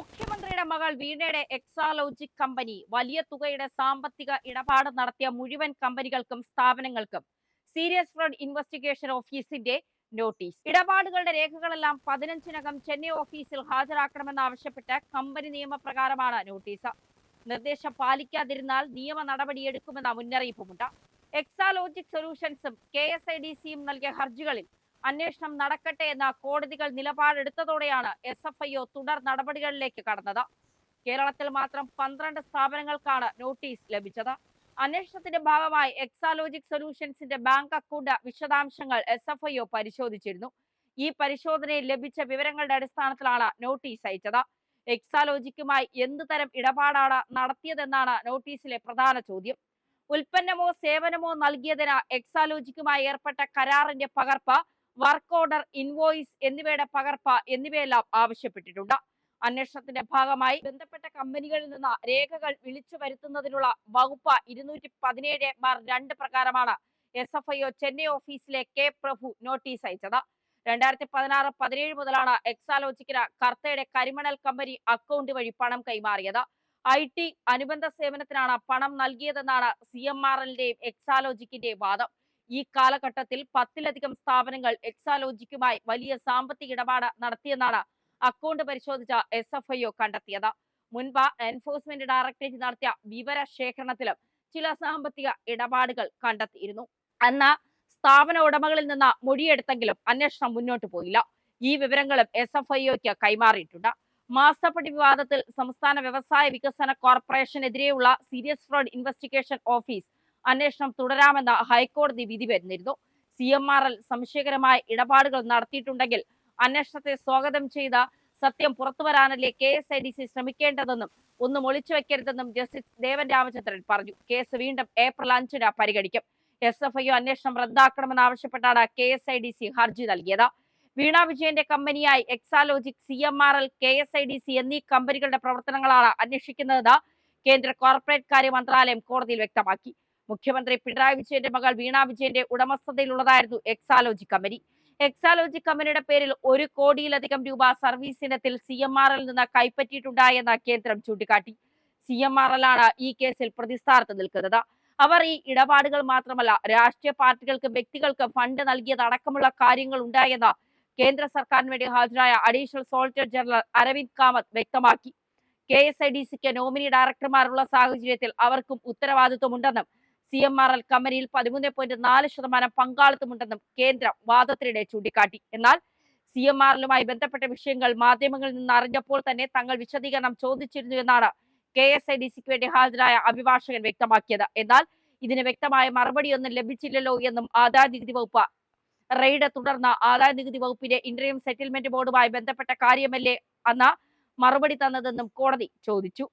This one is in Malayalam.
മുഖ്യമന്ത്രിയുടെ മകൾ വീണയുടെ എക്സാലോജിക് കമ്പനി വലിയ തുകയുടെ സാമ്പത്തിക ഇടപാട് നടത്തിയ മുഴുവൻ കമ്പനികൾക്കും സ്ഥാപനങ്ങൾക്കും സീരിയസ് ഫ്രോഡ് ഇൻവെസ്റ്റിഗേഷൻ ഓഫീസിന്റെ നോട്ടീസ്. ഇടപാടുകളുടെ രേഖകളെല്ലാം പതിനഞ്ചിനകം ചെന്നൈ ഓഫീസിൽ ഹാജരാക്കണമെന്നാവശ്യപ്പെട്ട് കമ്പനി നിയമപ്രകാരമാണ് നോട്ടീസ്. നിർദ്ദേശം പാലിക്കാതിരുന്നാൽ നിയമ നടപടിയെടുക്കുമെന്ന മുന്നറിയിപ്പുമുണ്ട്. എക്സാലോജിക് സൊല്യൂഷൻസും കെ എസ് ഐ ഡി സിയും നൽകിയ ഹർജികളിൽ അന്വേഷണം നടക്കട്ടെ എന്ന കോടതികൾ നിലപാടെടുത്തതോടെയാണ് എസ് എഫ് ഐ ഒ തുടർ നടപടികളിലേക്ക് കടന്നത്. കേരളത്തിൽ മാത്രം പന്ത്രണ്ട് സ്ഥാപനങ്ങൾക്കാണ് നോട്ടീസ് ലഭിച്ചത്. അന്വേഷണത്തിന്റെ ഭാഗമായി എക്സാലോജിക് സൊല്യൂഷൻസിന്റെ ബാങ്ക് അക്കൗണ്ട് വിശദാംശങ്ങൾ എസ് എഫ് ഐ ഒ പരിശോധിച്ചിരുന്നു. ഈ പരിശോധനയിൽ ലഭിച്ച വിവരങ്ങളുടെ അടിസ്ഥാനത്തിലാണ് നോട്ടീസ് അയച്ചത്. എക്സാലോജിക്കുമായി എന്ത് തരം ഇടപാടാണ് നടത്തിയതെന്നാണ് നോട്ടീസിലെ പ്രധാന ചോദ്യം. ഉൽപ്പന്നമോ സേവനമോ നൽകിയതിന് എക്സാലോജിക്കുമായി ഏർപ്പെട്ട കരാറിന്റെ പകർപ്പ് വർക്ക് ഓർഡർ ഇൻവോയിസ് എന്നിവയുടെ പകർപ്പ് എന്നിവയെല്ലാം ആവശ്യപ്പെട്ടിട്ടുണ്ട്. അന്വേഷണത്തിന്റെ ഭാഗമായി ബന്ധപ്പെട്ട കമ്പനികളിൽ നിന്ന് രേഖകൾ വിളിച്ചു വരുത്തുന്നതിനുള്ള വകുപ്പ് ഇരുന്നൂറ്റി പതിനേഴ് ബാർ രണ്ട് പ്രകാരമാണ് S F I O Chennai ഓഫീസിലെ കെ പ്രഭു നോട്ടീസ് അയച്ചത്. രണ്ടായിരത്തി പതിനാറ് പതിനേഴ് മുതലാണ് എക്സാലോജിക്കിന് കർത്തയുടെ കരിമണൽ കമ്പനി അക്കൗണ്ട് വഴി പണം കൈമാറിയത്. ഐ ടി അനുബന്ധ സേവനത്തിനാണ് പണം നൽകിയതെന്നാണ് സി എം ആർ എല്ലിന്റെയും എക്സാലോജിക്കിന്റെയും വാദം. ഈ കാലഘട്ടത്തിൽ പത്തിലധികം സ്ഥാപനങ്ങൾ എക്സാലോജിക്കുമായി വലിയ സാമ്പത്തിക ഇടപാട് നടത്തിയെന്നാണ് അക്കൗണ്ട് പരിശോധിച്ച എസ് എഫ് ഐ കണ്ടെത്തിയത്. മുൻപ് എൻഫോഴ്സ്മെന്റ് ഡയറക്ടറേറ്റ് നടത്തിയ വിവര ശേഖരണത്തിലും ചില സാമ്പത്തിക ഇടപാടുകൾ കണ്ടെത്തിയിരുന്നു. അന്ന് സ്ഥാപന ഉടമകളിൽ നിന്ന് മൊഴിയെടുത്തെങ്കിലും അന്വേഷണം മുന്നോട്ട് പോയില്ല. ഈ വിവരങ്ങളും എസ് എഫ് ഐ ഒക്ക് കൈമാറിയിട്ടുണ്ട്. മാസപ്പടി വിവാദത്തിൽ സംസ്ഥാന വ്യവസായ വികസന കോർപ്പറേഷനെതിരെയുള്ള സീരിയസ് ഫ്രോഡ് ഇൻവെസ്റ്റിഗേഷൻ ഓഫീസ് അന്വേഷണം തുടരാമെന്ന ഹൈക്കോടതി വിധി വരുന്നിരുന്നു. സി എം ആർ എൽ സംശയകരമായ ഇടപാടുകൾ നടത്തിയിട്ടുണ്ടെങ്കിൽ അന്വേഷണത്തെ സ്വാഗതം ചെയ്ത സത്യം പുറത്തുവരാനല്ലേ K S I D C ശ്രമിക്കേണ്ടതെന്നും ഒന്നും ഒളിച്ചു വെക്കരുതെന്നും ജസ്റ്റിസ് ദേവൻ രാമചന്ദ്രൻ പറഞ്ഞു. കേസ് വീണ്ടും ഏപ്രിൽ അഞ്ചിന് പരിഗണിക്കും. എസ് എഫ് ഐ അന്വേഷണം റദ്ദാക്കണമെന്നാവശ്യപ്പെട്ടാണ് K S I D C ഹർജി നൽകിയത്. വീണ വിജയന്റെ കമ്പനിയായി Exalogic C M R L K S I D C എന്നീ കമ്പനികളുടെ പ്രവർത്തനങ്ങളാണ് അന്വേഷിക്കുന്നതെന്ന് കേന്ദ്ര കോർപ്പറേറ്റ് കാര്യ മന്ത്രാലയം കോടതിയിൽ വ്യക്തമാക്കി. മുഖ്യമന്ത്രി പിണറായി വിജയന്റെ മകൾ വീണ വിജയന്റെ ഉടമസ്ഥതയിലുള്ളതായിരുന്നു എക്സാലോജി കമ്പനി എക്സാലോജി കമ്പനിയുടെ പേരിൽ ഒരു കോടിയിലധികം രൂപ സർവീസ് ഇനത്തിൽ സി എം ആർ എൽ നിന്ന് കൈപ്പറ്റിയിട്ടുണ്ടായെന്ന് കേന്ദ്രം ചൂണ്ടിക്കാട്ടി. സി എം ആർ എൽ ആണ് ഈ കേസിൽ പ്രതിസ്ഥാനത്ത് നിൽക്കുന്നത്. അവർ ഈ ഇടപാടുകൾ മാത്രമല്ല രാഷ്ട്രീയ പാർട്ടികൾക്ക് വ്യക്തികൾക്ക് ഫണ്ട് നൽകിയതടക്കമുള്ള കാര്യങ്ങൾ ഉണ്ടായെന്ന് കേന്ദ്ര സർക്കാരിന് വേണ്ടി ഹാജരായ additional solicitor general Aravind Kamath വ്യക്തമാക്കി. കെ എസ് ഐ ഡി സിക്ക് നോമിനി ഡയറക്ടർമാരുള്ള സാഹചര്യത്തിൽ അവർക്കും ഉത്തരവാദിത്വമുണ്ടെന്നും സി എം ആർ എൽ കമ്പനിയിൽ പതിമൂന്ന് പോയിന്റ് നാല് ശതമാനം പങ്കാളിത്തമുണ്ടെന്നും കേന്ദ്രം വാദത്തിനിടെ ചൂണ്ടിക്കാട്ടി. എന്നാൽ സി എം ആർ എല്ലുമായി ബന്ധപ്പെട്ട വിഷയങ്ങൾ മാധ്യമങ്ങളിൽ നിന്ന് അറിഞ്ഞപ്പോൾ തന്നെ തങ്ങൾ വിശദീകരണം ചോദിച്ചിരുന്നു എന്നാണ് കെ എസ് ഐ ഡി സിക്ക് വേണ്ടി ഹാജരായ അഭിഭാഷകൻ വ്യക്തമാക്കിയത്. എന്നാൽ ഇതിന് വ്യക്തമായ മറുപടിയൊന്നും ലഭിച്ചില്ലല്ലോ എന്നും ആദായ നികുതി വകുപ്പ് റെയ്ഡ് തുടർന്ന് ആദായ നികുതി വകുപ്പിന്റെ ഇന്റർവ്യൂ സെറ്റിൽമെന്റ് ബോർഡുമായി ബന്ധപ്പെട്ട കാര്യമല്ലേ അന്ന് മറുപടി തന്നതെന്നും കോടതി ചോദിച്ചു.